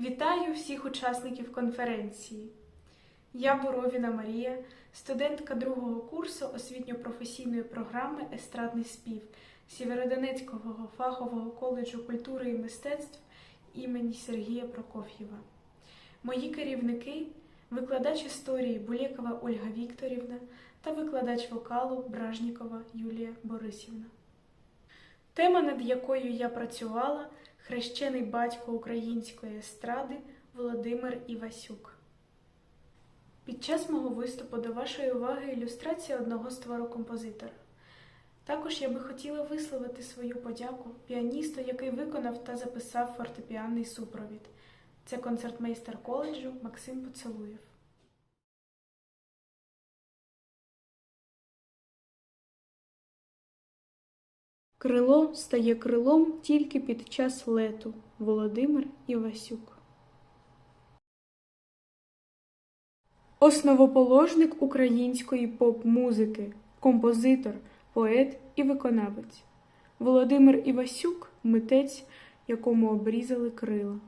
Вітаю всіх учасників конференції. Я Боровіна Марія, студентка другого курсу освітньо-професійної програми Естрадний спів Сєвєродонецького фахового коледжу культури і мистецтв імені Сергія Прокоф'єва. Мої керівники викладач історії Булєкова Ольга Вікторівна та викладач вокалу Бражнікова Юлія Борисівна. Тема, над якою я працювала, хрещений батько української естради Володимир Івасюк. Під час мого виступу до вашої уваги ілюстрація одного з твору композитора. Також я би хотіла висловити свою подяку піаністу, який виконав та записав фортепіанний супровід. Це концертмейстер коледжу Максим Поцелуєв. Крило стає крилом тільки під час лету. Володимир Івасюк. Основоположник української поп-музики, композитор, поет і виконавець. Володимир Івасюк митець, якому обрізали крила.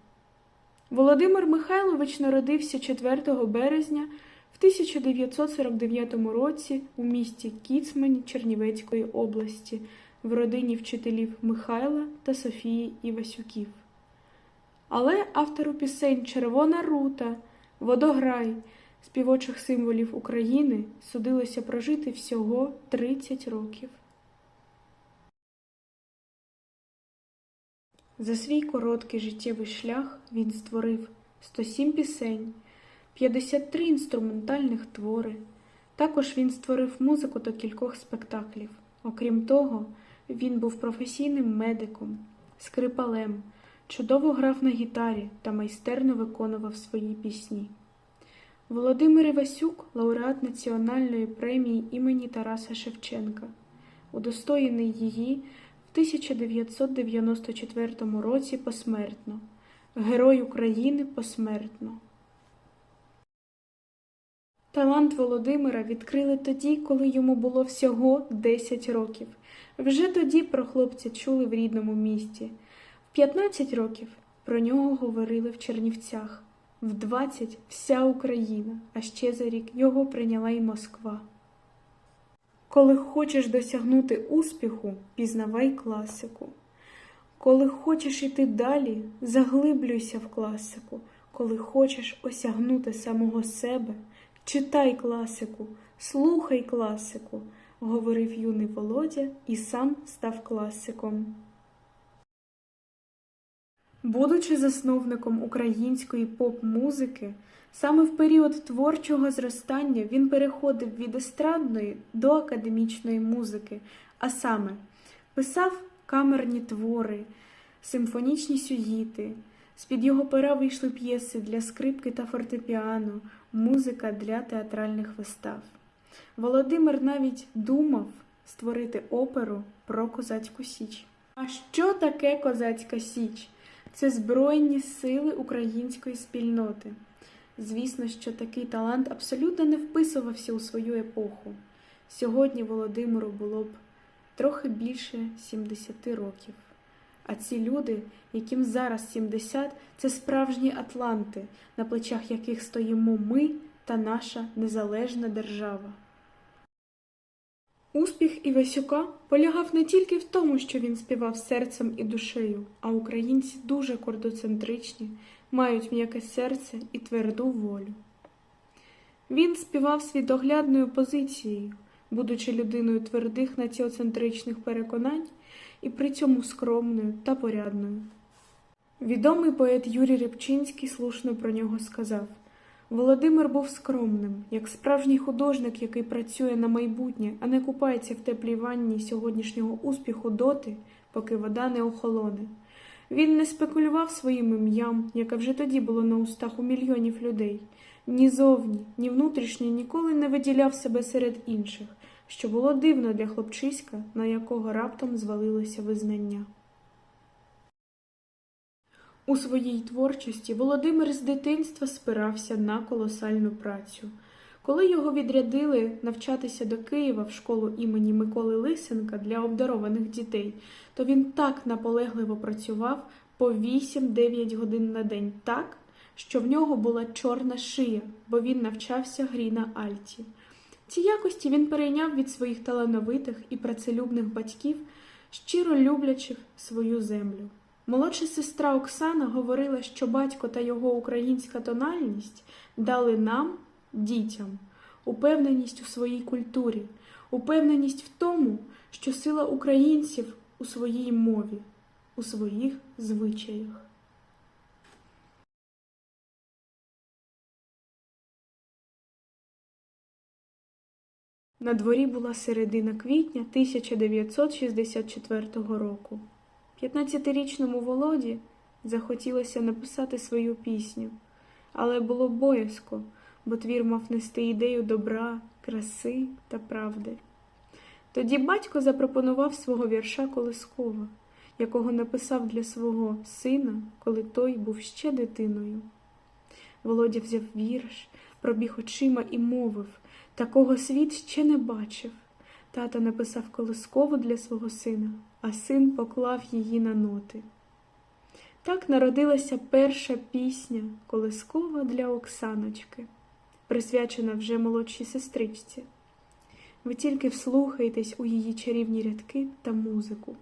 Володимир Михайлович народився 4 березня в 1949 році у місті Кіцмань Чернівецької області в родині вчителів Михайла та Софії Івасюків. Але автору пісень Червона рута, Водограй, співочих символів України судилося прожити всього 30 років. За свій короткий життєвий шлях він створив 107 пісень, 53 інструментальних твори. Також він створив музику до кількох спектаклів. Окрім того, він був професійним медиком, скрипалем, чудово грав на гітарі та майстерно виконував свої пісні. Володимир Івасюк лауреат Національної премії імені Тараса Шевченка, удостоєний її в 1994 році посмертно, Герой України посмертно. Талант Володимира відкрили тоді, коли йому було всього 10 років. Вже тоді про хлопця чули в рідному місті. В 15 років про нього говорили в Чернівцях, в 20 вся Україна, а ще за рік його прийняла й Москва. Коли хочеш досягнути успіху, пізнавай класику. Коли хочеш іти далі, заглиблюйся в класику. Коли хочеш осягнути самого себе, читай класику, слухай класику, говорив юний Володя і сам став класиком. Будучи засновником української поп-музики, саме в період творчого зростання він переходив від естрадної до академічної музики, а саме писав камерні твори, симфонічні сюїти. З-під його пера вийшли п'єси для скрипки та фортепіано, музика для театральних вистав. Володимир навіть думав створити оперу про козацьку січ. А що таке козацька січ? Це Збройні сили української спільноти. Звісно, що такий талант абсолютно не вписувався у свою епоху. Сьогодні Володимиру було б трохи більше 70 років. А ці люди, яким зараз 70, це справжні атланти, на плечах яких стоїмо ми та наша незалежна держава. Успіх Івасюка полягав не тільки в тому, що він співав серцем і душею, а українці дуже кордоцентричні, мають м'яке серце і тверду волю. Він співав світоглядною позицією, будучи людиною твердих націоцентричних переконань і при цьому скромною та порядною. Відомий поет Юрій Рибчинський слушно про нього сказав Володимир був скромним, як справжній художник, який працює на майбутнє, а не купається в теплій ванні сьогоднішнього успіху доти, поки вода не охолоне. Він не спекулював своїм ім'ям, яке вже тоді було на устах у мільйонів людей. Ні зовні, ні внутрішньо ніколи не виділяв себе серед інших, що було дивно для хлопчиська, на якого раптом звалилося визнання. У своїй творчості Володимир з дитинства спирався на колосальну працю. Коли його відрядили навчатися до Києва в школу імені Миколи Лисенка для обдарованих дітей, то він так наполегливо працював по 8-9 годин на день так, що в нього була чорна шия, бо він навчався грі на альті. Ці якості він перейняв від своїх талановитих і працелюбних батьків, щиро люблячих свою землю. Молодша сестра Оксана говорила, що батько та його українська тональність дали нам, дітям, упевненість у своїй культурі, упевненість в тому, що сила українців у своїй мові, у своїх звичаях. На дворі була середина квітня 1964 року. 15-річному Володі захотілося написати свою пісню, але було боязко, бо твір мав нести ідею добра, краси та правди. Тоді батько запропонував свого вірша Колискова, якого написав для свого сина, коли той був ще дитиною. Володя взяв вірш, пробіг очима і мовив такого світ ще не бачив. Тато написав колискову для свого сина, а син поклав її на ноти. Так народилася перша пісня Колискова для Оксаночки, присвячена вже молодшій сестричці. Ви тільки вслухайтесь у її чарівні рядки та музику.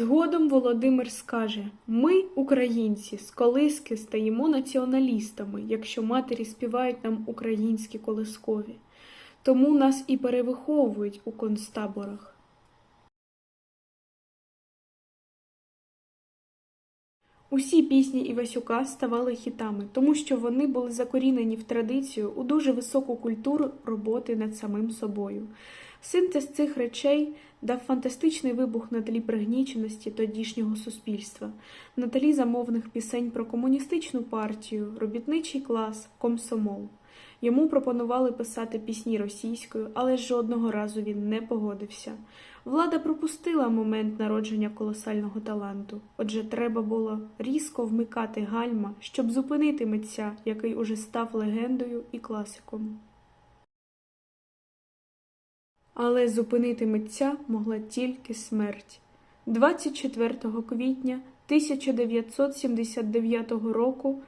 Згодом Володимир скаже: Ми, українці, з колиски стаємо націоналістами, якщо матері співають нам українські колискові. Тому нас і перевиховують у концтаборах. Усі пісні Івасюка ставали хітами, тому що вони були закорінені в традицію у дуже високу культуру роботи над самим собою. Синтез цих речей дав фантастичний вибух на тлі пригніченості тодішнього суспільства, на тлі замовних пісень про комуністичну партію, робітничий клас, комсомол. Йому пропонували писати пісні російською, але жодного разу він не погодився. Влада пропустила момент народження колосального таланту, отже, треба було різко вмикати гальма, щоб зупинити митця, який уже став легендою і класиком. Але зупинити митця могла тільки смерть. 24 квітня 1979 року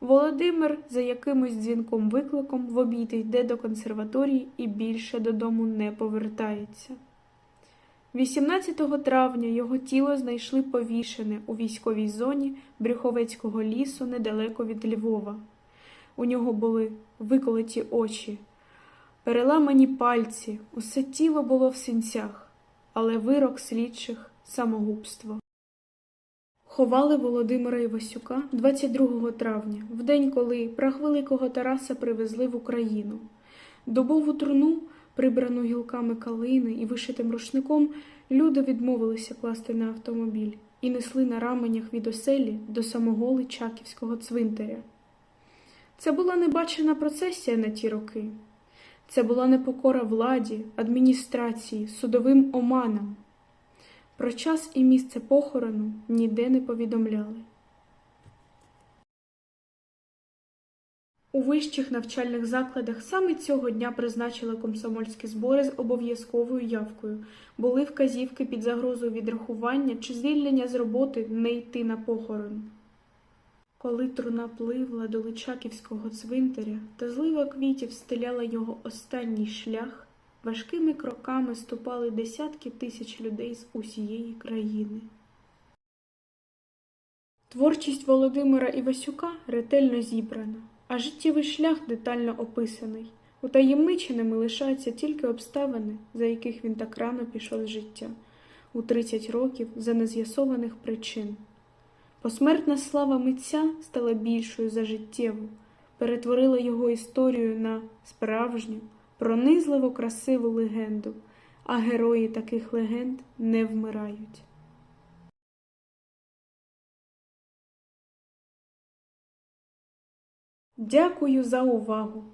Володимир за якимось дзвінком викликом в обійти йде до консерваторії і більше додому не повертається. 18 травня його тіло знайшли повішене у військовій зоні Брюховецького лісу недалеко від Львова. У нього були виколоті очі, переламані пальці, усе тіло було в синцях, але вирок слідчих самогубство. Ховали Володимира Івасюка 22 травня, в день, коли прах великого Тараса привезли в Україну. Добову труну, прибрану гілками калини і вишитим рушником, люди відмовилися класти на автомобіль і несли на раменях від оселі до самого Личаківського цвинтаря. Це була небачена процесія на ті роки. Це була непокора владі, адміністрації, судовим оманам. Про час і місце похорону ніде не повідомляли. У вищих навчальних закладах саме цього дня призначили комсомольські збори з обов'язковою явкою. Були вказівки під загрозою відрахування чи звільнення з роботи не йти на похорон. Коли труна пливла до Личаківського цвинтаря та злива квітів стеляла його останній шлях, важкими кроками ступали десятки тисяч людей з усієї країни. Творчість Володимира Івасюка ретельно зібрана, а життєвий шлях детально описаний. Утаємниченими лишаються тільки обставини, за яких він так рано пішов з життя, у 30 років за нез'ясованих причин. Посмертна слава митця стала більшою за життєву, перетворила його історію на справжню, пронизливо красиву легенду, а герої таких легенд не вмирають. Дякую за увагу!